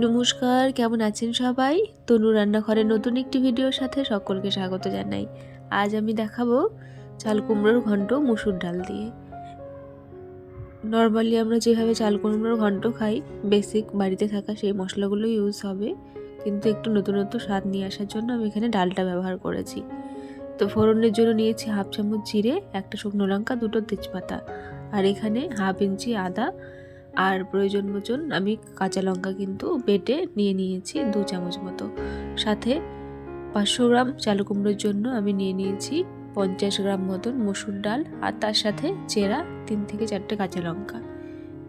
নমস্কার, কেমন আছেন সবাই? তনু রান্নাঘরের নতুন একটি ভিডিওর সাথে সকলকে স্বাগত জানাই। আজ আমি দেখাবো চাল কুমড়োর ঘন্ট মুসুর ডাল দিয়ে। নর্মালি আমরা যেভাবে চাল কুমড়োর ঘন্ট খাই, বেসিক বাড়িতে থাকা সেই মশলাগুলো ইউজ হবে। কিন্তু একটু নতুনত্ব স্বাদ নিয়ে আসার জন্য আমি এখানে ডালটা ব্যবহার করেছি। তো ফোড়নের জন্য নিয়েছি হাফ চামচ জিরে, একটা শুকনো লঙ্কা, দুটো তেজপাতা। আর এখানে হাফ ইঞ্চি আদা আর প্রয়োজন মতন আমি কাঁচা লঙ্কা কিন্তু বেটে নিয়ে নিয়েছি দু চামচ মতো। সাথে পাঁচশো গ্রাম চালু কুমড়োর জন্য আমি নিয়ে নিয়েছি পঞ্চাশ গ্রাম মতন মসুর ডাল আর তার সাথে চেরা তিন থেকে চারটে কাঁচা লঙ্কা।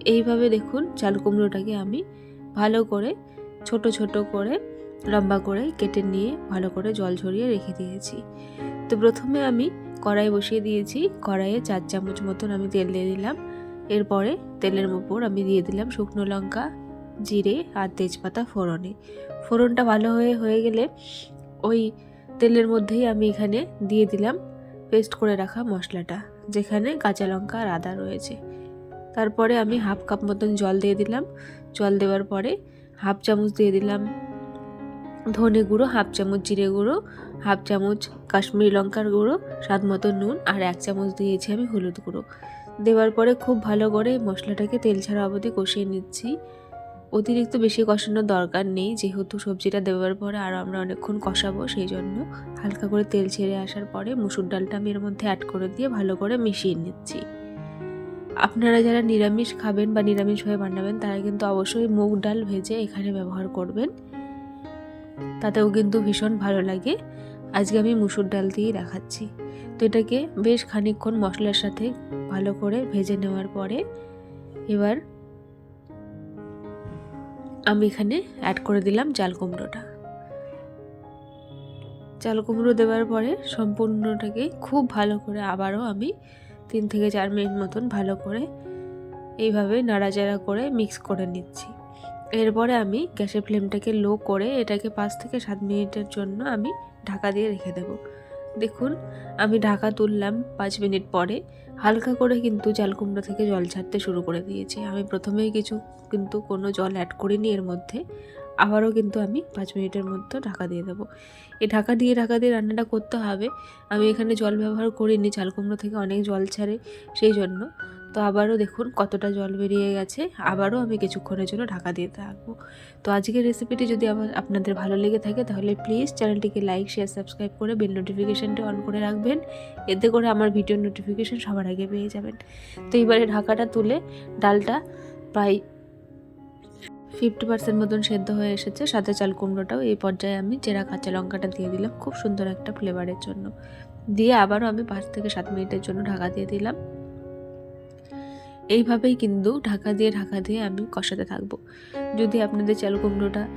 এইভাবে দেখুন চাল কুমড়োটাকে আমি ভালো করে ছোট ছোট করে লম্বা করে কেটে নিয়ে ভালো করে জল ঝরিয়ে রেখে দিয়েছি। তো প্রথমে আমি কড়াই বসিয়ে দিয়েছি। কড়াইয়ে চার চামচ মতন আমি তেল দিয়ে দিলাম। এরপরে তেলের উপর আমি দিয়ে দিলাম শুকনো লঙ্কা, জিরে আর তেজপাতা ফোড়নে। ফোড়নটা ভালো হয়ে হয়ে গেলে ওই তেলের মধ্যেই আমি এখানে দিয়ে দিলাম পেস্ট করে রাখা মশলাটা, যেখানে কাঁচা লঙ্কা আর আদা রয়েছে। তারপরে আমি হাফ কাপ মতন জল দিয়ে দিলাম। জল দেওয়ার পরে হাফ চামচ দিয়ে দিলাম ধনে গুঁড়ো, হাফ চামচ জিরে গুঁড়ো, হাফ চামচ কাশ্মীরি লঙ্কার গুঁড়ো, স্বাদ মতো নুন আর এক চামচ দিয়েছি আমি হলুদ গুঁড়ো। দেওয়ার পরে খুব ভালো করে মশলাটাকে তেল ছাড়া অবধি কষিয়ে নিচ্ছি। অতিরিক্ত বেশি কষানোর দরকার নেই, যেহেতু সবজিটা দেওয়ার পরে আরও আমরা অনেকক্ষণ কষাবো সেই জন্য হালকা করে তেল ছেড়ে আসার পরে মুসুর ডালটা আমি এর মধ্যে অ্যাড করে দিয়ে ভালো করে মিশিয়ে নিচ্ছি। আপনারা যারা নিরামিষ খাবেন বা নিরামিষভাবে বানাবেন, তারা কিন্তু অবশ্যই মুগ ডাল ভেজে এখানে ব্যবহার করবেন। তাতেও কিন্তু ভীষণ ভালো লাগে। আজকে আমি মুসুর ডাল দিয়েই দেখাচ্ছি। তো এটাকে বেশ খানিকক্ষণ মশলার সাথে ভালো করে ভেজে নেওয়ার পরে এবার আমি এখানে অ্যাড করে দিলাম চাল কুমড়োটা। চাল কুমড়ো দেওয়ার পরে সম্পূর্ণটাকে খুব ভালো করে আবারও আমি তিন থেকে চার মিনিট মতন ভালো করে এইভাবে নাড়াচাড়া করে মিক্স করে নিচ্ছি। এরপরে আমি গ্যাসের ফ্লেমটাকে লো করে এটাকে পাঁচ থেকে সাত মিনিটের জন্য আমি ঢাকা দিয়ে রেখে দেব। দেখুন, আমি ঢাকা তুললাম পাঁচ মিনিট পরে। হালকা করে কিন্তু চাল কুমড়ো থেকে জল ছাড়তে শুরু করে দিয়েছি। আমি প্রথমেই কিছু কিন্তু কোনো জল অ্যাড করিনি এর মধ্যে। আবারও কিন্তু আমি পাঁচ মিনিটের মধ্যে ঢাকা দিয়ে দেবো। এই ঢাকা দিয়ে ঢাকা দিয়ে রান্নাটা করতে হবে। আমি এখানে জল ব্যবহার করিনি চাল কুমড়ো থেকে অনেক জল ছাড়ে সেই জন্য। তো আবারও দেখুন কতটা জল বেরিয়ে গেছে। আবারও আমি কিছুক্ষণের জন্য ঢাকা দিয়ে থাকব। তো আজকের রেসিপিটি যদি আমার, আপনাদের ভালো লেগে থাকে তাহলে প্লিজ চ্যানেলটিকে লাইক শেয়ার সাবস্ক্রাইব করে বেল নোটিফিকেশানটি অন করে রাখবেন। এতে করে আমার ভিডিও নোটিফিকেশান সবার আগে পেয়ে যাবেন। তো এবারে ঢাকাটা তুলে ডালটা প্রায় ফিফটি পার্সেন্ট মতন সেদ্ধ হয়ে এসেছে। সাথে চাল কুমড়োটাও এই পর্যায়ে আমি চেরা কাঁচা লঙ্কাটা দিয়ে দিলাম। খুব সুন্দর একটা ফ্লেভারের জন্য। দিয়ে আবারও আমি পাঁচ থেকে সাত মিনিটের জন্য ঢাকা দিয়ে দিলাম। এইভাবেই কিন্তু ঢাকা দিয়ে ঢাকা দিয়ে আমি কষাতে থাকব। যদি আপনাদের চাল কুমড়োটা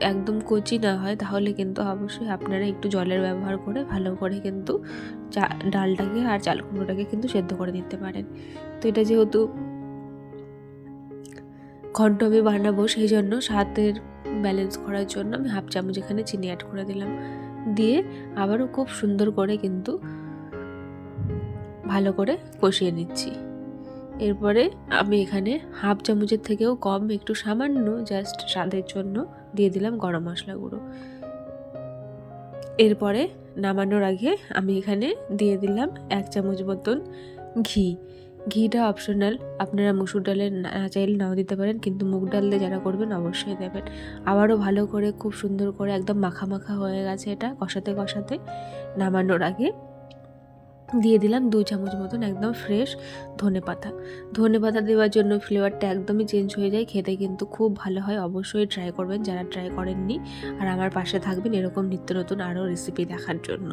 একদম কচি না হয়, তাহলে কিন্তু অবশ্যই আপনারা একটু জলের ব্যবহার করে ভালো করে কিন্তু চা, ডালটাকে আর চাল কুমড়োটাকে কিন্তু সেদ্ধ করে দিতে পারেন। তো এটা যেহেতু ঘন্ট আমি বানাবো, সেই জন্য স্বাদের ব্যালেন্স করার জন্য আমি হাফ চামচ এখানে চিনি অ্যাড করে দিলাম। দিয়ে আবারও খুব সুন্দর করে কিন্তু ভালো করে কষিয়ে নিচ্ছি। এরপরে আমি এখানে হাফ চামচের থেকেও কম, একটু সামান্য জাস্ট স্বাদের জন্য দিয়ে দিলাম গরম মশলা গুঁড়ো। এরপরে নামানোর আগে আমি এখানে দিয়ে দিলাম এক চামচ মতন ঘি। ঘিটা অপশনাল আপনারা মুসুর ডালে না, চাইলে নাও দিতে পারেন, কিন্তু মুগ ডাল দিয়ে যারা করবেন অবশ্যই দেবেন। আবারও ভালো করে, খুব সুন্দর করে একদম মাখা মাখা হয়ে গেছে এটা কষাতে কষাতে। নামানোর আগে দিয়ে দিলাম দু চামচ মতন একদম ফ্রেশ ধনে পাতা। ধনে পাতা দেওয়ার জন্য ফ্লেভারটা একদমই চেঞ্জ হয়ে যায়, খেতে কিন্তু খুব ভালো হয়, অবশ্যই ট্রাই করবেন যারা ট্রাই করেননি। আর আমার পাশে থাকবেন এরকম নিত্য নতুন আরও রেসিপি দেখার জন্য।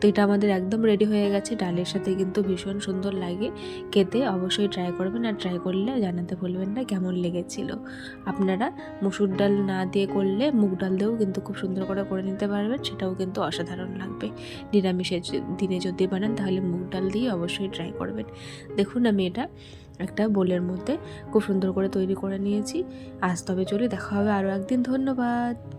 তো এটা আমাদের একদম রেডি হয়ে গেছে, ডালের সাথে কিন্তু ভীষণ সুন্দর লাগে, খেতে অবশ্যই ট্রাই করবেন আর ট্রাই করলে জানাতে ভুলবেন না কেমন লেগেছিল। আপনারা মুসুর ডাল না দিয়ে করলে মুগ ডাল দিয়েও কিন্তু খুব সুন্দর করে করে নিতে পারবেন, সেটাও কিন্তু অসাধারণ লাগবে। নিরামিষের দিনে যদি বানান তাহলে মুগ ডাল দিয়ে অবশ্যই ট্রাই করবেন। দেখুন, আমি এটা একটা বোলের মধ্যে খুব সুন্দর করে তৈরি করে নিয়েছি। আজ তবে চলে দেখা হবে আরও একদিন। ধন্যবাদ।